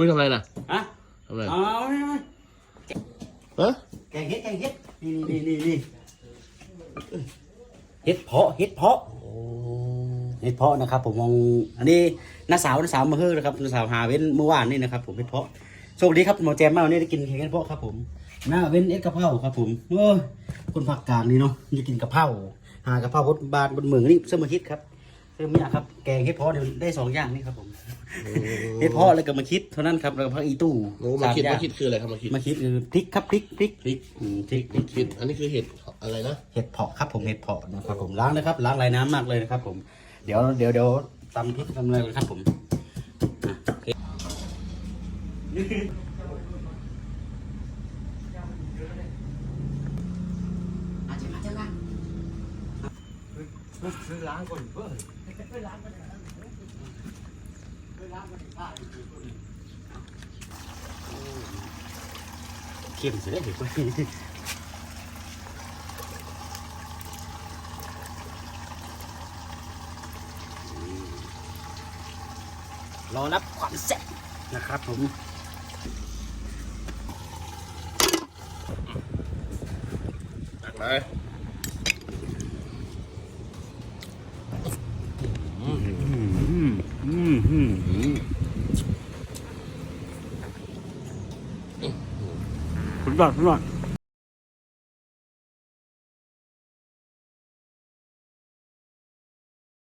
อุ้ยทำอะไรน่ะฮะทำอะไรเอาไม่ไม่ฮะแกงเห็ดแกงเห็ดนี่นี่นี่นี่เห็ดเพาะเห็ดเพาะโอ้เห็ดเพาะนะครับ ผมมองอันนี้น้าสาวน้าสาวมาเฮ้อนะครับน้าสาวหาเว้นเมื่อวานนี่นะครับผมเห็ดเพาะโชคดีครับหมอแจมมาวันนี้ได้กินเห็ดเพาะครับผมหน้าเว้นเอ็ดกะเพราครับผมโอ้ยคนภาคกลางนี่เนาะจะกินกะเพราหากะเพราบนบานบนเมืองนี่เสมอคิดครับ เสมอเนี่ยครับ แกงเห็ดเพาะเดี๋ยวได้สองอย่างนี่ครับผมเห็ดเพาะแล้วก็มาคิดเท่านั้นครับแล้วก็พักอีตู้โอ้มาคิดสอย่มางคิดคืออะไรครับมาคิดมาคิดคือพริกครับพริกพริกพริกอืมพริกพริกคิด อันนี้คือเห็ดอะไรนะเห็ดเพาะครับผมเห็ดเพาะนะครับผมล้างนะครับล้างลายน้ำมากเลยนะครับผม เดี๋ยวเดี๋ยวเดี๋ยวตำพริกตำอะไรกันครับผมอะโอเคอาจจะมาจะล้างซื้อล้างก่อนเพื่อ ไปล้างก่อนไปล้างก่อเข้มเสียได้เด็กเว้ยรอรับความเสร็จนะครับผมตักเลย สุดยอดสุดยอด